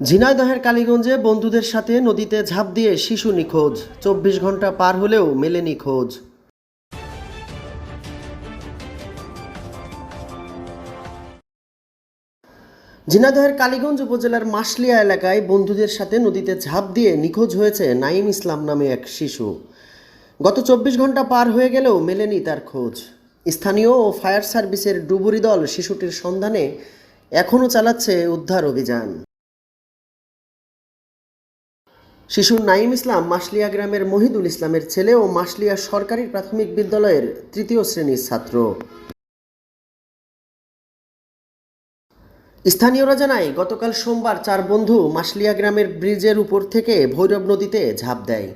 ঝিনাইদহের কালীগঞ্জে বন্ধুদের সাথে নদীতে ঝাঁপ দিয়ে শিশু নিখোঁজ। চব্বিশ ঘণ্টা পার হলেও মেলেনি খোঁজ ঝিনাইদহের কালীগঞ্জ উপজেলার মাসলিয়া এলাকায় বন্ধুদের সাথে নদীতে ঝাঁপ দিয়ে নিখোঁজ হয়েছে নাইম ইসলাম নামে এক শিশু। গত চব্বিশ ঘণ্টা পার হয়ে গেলেও মেলেনি তার খোঁজ। স্থানীয় ও ফায়ার সার্ভিসের ডুবুরি দল শিশুটির সন্ধানে এখনও চালাচ্ছে উদ্ধার অভিযান। শিশু নাইম ইসলাম মাসলিয়া গ্রামের মহিদুল ইসলামের ছেলে ও মাসলিয়া সরকারি প্রাথমিক বিদ্যালয়ের তৃতীয় শ্রেণির ছাত্র। স্থানীয়রা জানায়, গতকাল সোমবার চার বন্ধু মাসলিয়া গ্রামের ব্রিজের উপর থেকে ভৈরব নদীতে ঝাঁপ দেয়।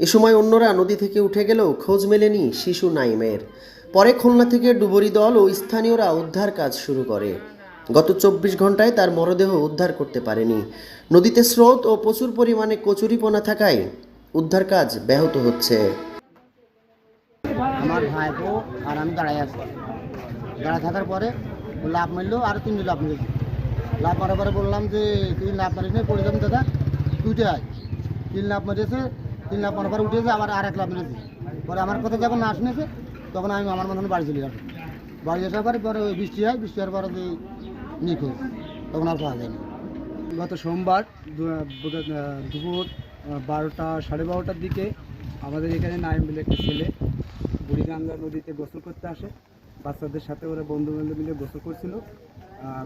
এ সময় অন্যরা নদী থেকে উঠে গেলেও খোঁজ মেলেনি শিশু নাইমের। পরে খুলনা থেকে ডুবুরি দল ও স্থানীয়রা উদ্ধার কাজ শুরু করে। গত চব্বিশ ঘন্টায় তার মরদেহ উদ্ধার করতে পারেনি। নদীতে স্রোত ও প্রচুর পরিমাণে কচুরিপনা থাকায় উদ্ধার কাজ ব্যাহত হচ্ছে। আমার ভাইপো আর আমি দাঁড়াই আছি। দাঁড়ায় থাকার পরে লাভ মারলো আর তিনটে লাভ মেরেছি। লাভ মারার পরে বললাম যে, তুই লাভ মারিস না, পড়ে যাবি দাদা তুইটে আয়। তিন লাভ মেরেছে, তিন লাভ মারার পরে উঠেছে আবার আর এক লাভ মেরেছি। পরে আমার কথা যখন না শুনেছে, তখন আমি আমার মতন বাড়ি চলে আসি বাড়ি আসার পরে পরে বৃষ্টি হয়, বৃষ্টি হওয়ার পরে নিখোঁজ, তখন আর পাওয়া যায়নি। গত সোমবার দুপুর বারোটা, সাড়ে বারোটার দিকে আমাদের এখানে নাইম বলে একটা ছেলে বুড়িগঙ্গা নদীতে গোসল করতে আসে। বাচ্চাদের সাথে ওরা বন্ধু বান্ধব মিলে গোসল করছিল।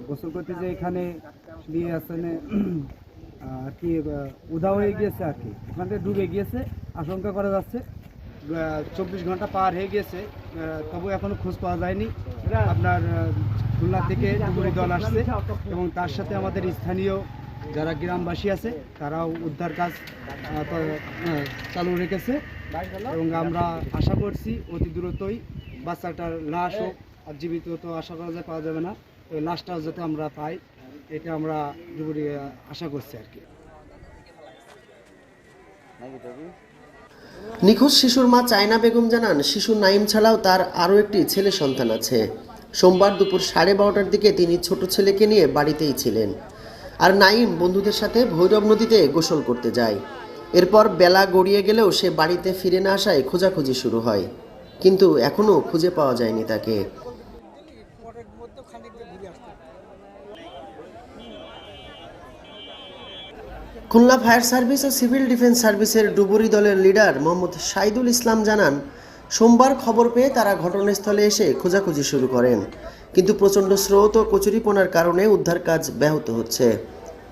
গোসল করতে যে এখানে নিয়ে আসলে আর কি উধাও হয়ে গিয়েছে আর কি। ওখান থেকে ডুবে গিয়েছে, আশঙ্কা করা যাচ্ছে। চব্বিশ ঘণ্টা পার হয়ে গিয়েছে। তবু এখনও খোঁজ পাওয়া যায়নি। আপনার খুলনা থেকে ডুবুরি দল আসছে এবং তার সাথে আমাদের স্থানীয় যারা গ্রামবাসী আছে তারাও উদ্ধার কাজ চালু রেখেছে। এবং আমরা আশা করছি অতি দ্রুতই বাচ্চাটার লাশ হোক আর জীবিত তো আশা করা যায় পাওয়া যাবে না। ওই লাশটাও যাতে আমরা পাই এটা আমরা ডুবুরি আশা করছি আর কি। নিখোঁজ শিশুর মা চায়না বেগম জানান শিশু নাইম ছাড়াও তার আরও একটি ছেলে সন্তান আছে। সোমবার দুপুর সাড়ে বারোটার দিকে তিনি ছোট ছেলেকে নিয়ে বাড়িতেই ছিলেন। আর নাইম বন্ধুদের সাথে ভৈরব নদীতে গোসল করতে যায়। এরপর বেলা গড়িয়ে গেলেও সে বাড়িতে ফিরে না আসায় খোঁজাখুঁজি শুরু হয়। কিন্তু এখনও খুঁজে পাওয়া যায়নি তাকে। খুলনা ফায়ার সার্ভিস ও সিভিল ডিফেন্স সার্ভিসের ডুবুরি দলের লিডার মোহাম্মদ সাইদুল ইসলাম জানান সোমবার খবর পেয়ে তারা ঘটনাস্থলে এসে খোঁজাখুঁজি শুরু করেন। কিন্তু প্রচণ্ড স্রোত ও কচুরিপনার কারণে উদ্ধার কাজ ব্যাহত হচ্ছে।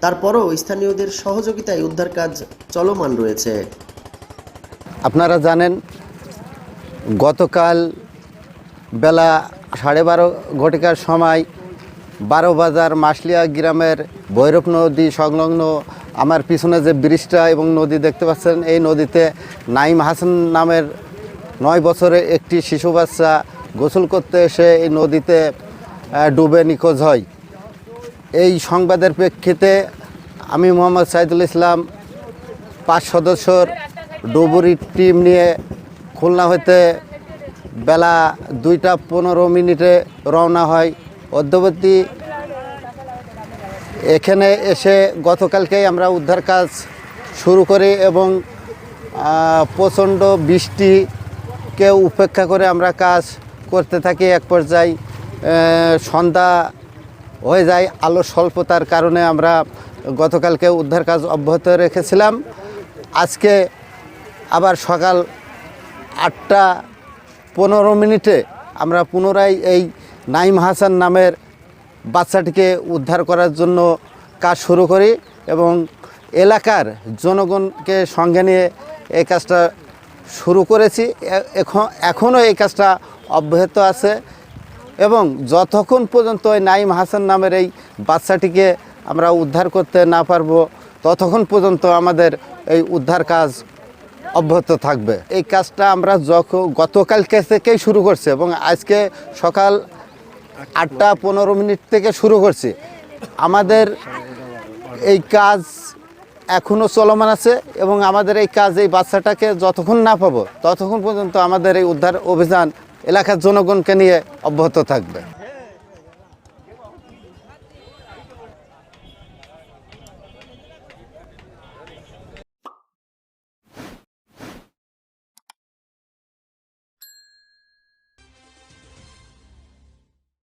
তারপরও স্থানীয়দের সহযোগিতায় উদ্ধার কাজ চলমান রয়েছে। আপনারা জানেন, গতকাল বেলা সাড়ে বারো ঘটিকার সময় বারো বাজার মাসলিয়া গ্রামের ভৈরব নদী সংলগ্ন আমার পিছনে যে ব্রিজটা এবং নদী দেখতে পাচ্ছেন, এই নদীতে নাইম হাসান নামের নয় বছরের একটি শিশু বাচ্চা গোসল করতে এসে এই নদীতে ডুবে নিখোঁজ হয়। এই সংবাদের প্রেক্ষিতে আমি মোহাম্মদ সাইদুল ইসলাম, পাঁচ সদস্যর ডুবুরি টিম নিয়ে খুলনা হইতে বেলা দুইটা পনেরো মিনিটে রওনা হয়। অদ্যবর্তী এখানে এসে গতকালকেই আমরা উদ্ধার কাজ শুরু করি এবং প্রচণ্ড প্রচণ্ড বৃষ্টিকে উপেক্ষা করে আমরা কাজ করতে থাকি, এক পর্যায়ে সন্ধ্যা হয়ে যায়, আলো স্বল্পতার কারণে আমরা গতকালকে উদ্ধার কাজ অব্যাহত রেখেছিলাম। আজকে আবার সকাল আটটা পনেরো মিনিটে আমরা পুনরায় এই নাইম হাসান নামের বাচ্চাটিকে উদ্ধার করার জন্য কাজ শুরু করি এবং এলাকার জনগণকে সঙ্গে নিয়ে এই কাজটা শুরু করেছি। এখন এখনও এই কাজটা অব্যাহত আছে এবং যতক্ষণ পর্যন্ত ওই নাইম হাসান নামের এই বাচ্চাটিকে আমরা উদ্ধার করতে না পারব, ততক্ষণ পর্যন্ত আমাদের এই উদ্ধার কাজ অব্যাহত থাকবে। এই কাজটা আমরা যখন গতকালকে থেকেই শুরু করছি এবং আজকে সকাল আটটা পনেরো মিনিট থেকে শুরু করছি। আমাদের এই কাজ এখনও চলমান আছে এবং আমাদের এই কাজ এই বাচ্চাটাকে যতক্ষণ না পাবো, ততক্ষণ পর্যন্ত আমাদের এই উদ্ধার অভিযান এলাকার জনগণকে নিয়ে অব্যাহত থাকবে।